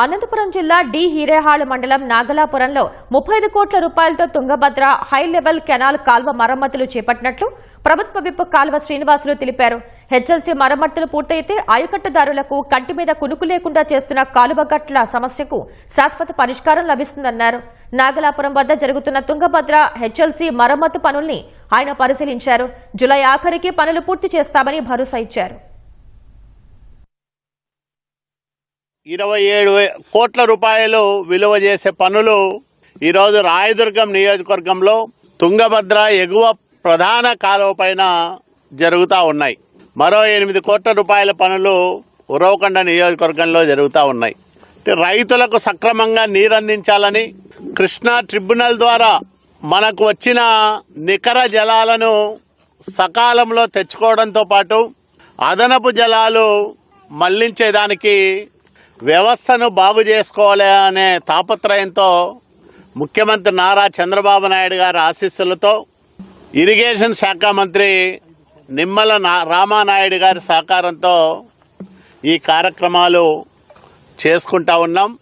అనంతపురం జిల్లా డి హీరేహాళ్ మండలం నాగలాపురంలో ముప్పై ఐదు కోట్ల రూపాయలతో తుంగభద్ర హై లెవెల్ కెనాల్ కాల్వ మరమ్మతులు చేపట్టినట్లు ప్రభుత్వ విప్ కాల్వ శ్రీనివాసులు తెలిపారు. హెచ్ఎల్సీ మరమ్మతులు పూర్తయితే ఆయకట్టుదారులకు కంటి మీద కునుకు లేకుండా చేస్తున్న కాలువ గట్ల సమస్యకు శాశ్వత పరిష్కారం లభిస్తుందన్నారు. నాగలాపురం వద్ద జరుగుతున్న తుంగభద్ర హెచ్ఎల్సీ మరమ్మతు పనుల్ని ఆయన పరిశీలించారు. జులై ఆఖరికి పనులు పూర్తి చేస్తామని భరోసా ఇచ్చారు. ఇరవై ఏడు కోట్ల రూపాయలు విలువ చేసే పనులు ఈరోజు రాయదుర్గం నియోజకవర్గంలో తుంగభద్ర ఎగువ ప్రధాన కాలువ పైన జరుగుతూ ఉన్నాయి. మరో ఎనిమిది కోట్ల రూపాయల పనులు ఉరవకొండ నియోజకవర్గంలో జరుగుతూ ఉన్నాయి. రైతులకు సక్రమంగా నీరు అందించాలని కృష్ణా ట్రిబ్యునల్ ద్వారా మనకు వచ్చిన నికర జలాలను సకాలంలో తెచ్చుకోవడంతో పాటు అదనపు జలాలు మళ్ళించేదానికి వ్యవస్థను బాగు చేసుకోవాలి అనే తాపత్రయంతో ముఖ్యమంత్రి నారా చంద్రబాబు నాయుడు గారి ఆశీస్సులతో ఇరిగేషన్ శాఖ మంత్రి నిమ్మల నా రామానాయుడు గారి సహకారంతో ఈ కార్యక్రమాలు చేసుకుంటా ఉన్నాం.